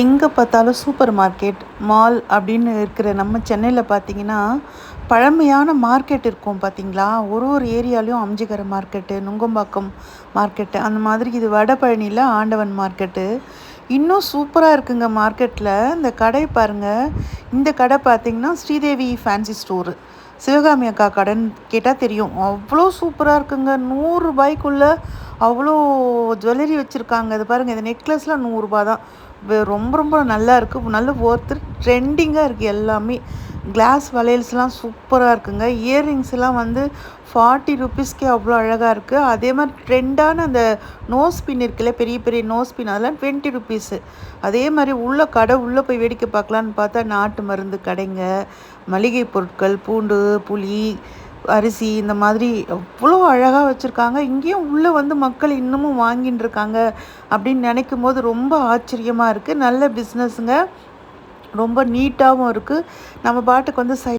எங்கே பார்த்தாலும் super market mall அப்படின்னு இருக்கிற நம்ம சென்னையில் பார்த்தீங்கன்னா பழமையான மார்க்கெட் இருக்கும் பார்த்தீங்களா? ஒரு ஒரு ஏரியாலையும் அம்ஜிகர மார்க்கெட்டு நுங்கம்பாக்கம் மார்க்கெட்டு அந்த மாதிரி இது வடபழனியில் ஆண்டவன் மார்க்கெட்டு இன்னும் சூப்பராக இருக்குங்க மார்க்கெட்டில் இந்த கடை பாருங்கள் இந்த கடை பார்த்தீங்கன்னா ஸ்ரீதேவி ஃபேன்சி ஸ்டோரு. சிவகாமி அக்கா கடைன்னு கேட்டால் தெரியும். அவ்வளோ சூப்பராக இருக்குங்க. நூறுரூபாய்க்குள்ளே அவ்வளோ ஜுவல்லரி வச்சுருக்காங்க. இது பாருங்கள் இந்த நெக்லஸ்லாம் நூறுரூபா தான். ரொம்ப ரொம்ப நல்லா இருக்குது நல்ல ஒர்த்து ட்ரெண்டிங்காக இருக்குது எல்லாமே. கிளாஸ் வளையல்ஸ்லாம் சூப்பராக இருக்குங்க. இயர்ரிங்ஸ்லாம் வந்து ஃபார்ட்டி ருபீஸ்க்கே அவ்வளோ அழகாக இருக்குது அதே மாதிரி ட்ரெண்டான அந்த நோஸ் பின் இருக்குல்ல பெரிய பெரிய நோஸ் பின் அதெல்லாம் டுவெண்ட்டி ருபீஸு அதே மாதிரி உள்ள கடை உள்ளே போய் வேடிக்கை பார்க்கலான்னு பார்த்தா நாட்டு மருந்து கடைங்க. மளிகை பொருட்கள் பூண்டு புளி அரிசி இந்த மாதிரி அவ்வளோ அழகாக வச்சுருக்காங்க. இங்கேயும் உள்ளே வந்து மக்கள் இன்னமும் வாங்கின்னு இருக்காங்க அப்படின்னு நினைக்கும் போது ரொம்ப ஆச்சரியமாக இருக்குது நல்ல பிஸ்னஸுங்க ரொம்ப நீட்டாகவும் இருக்குது நம்ம பாட்டுக்கு வந்து சை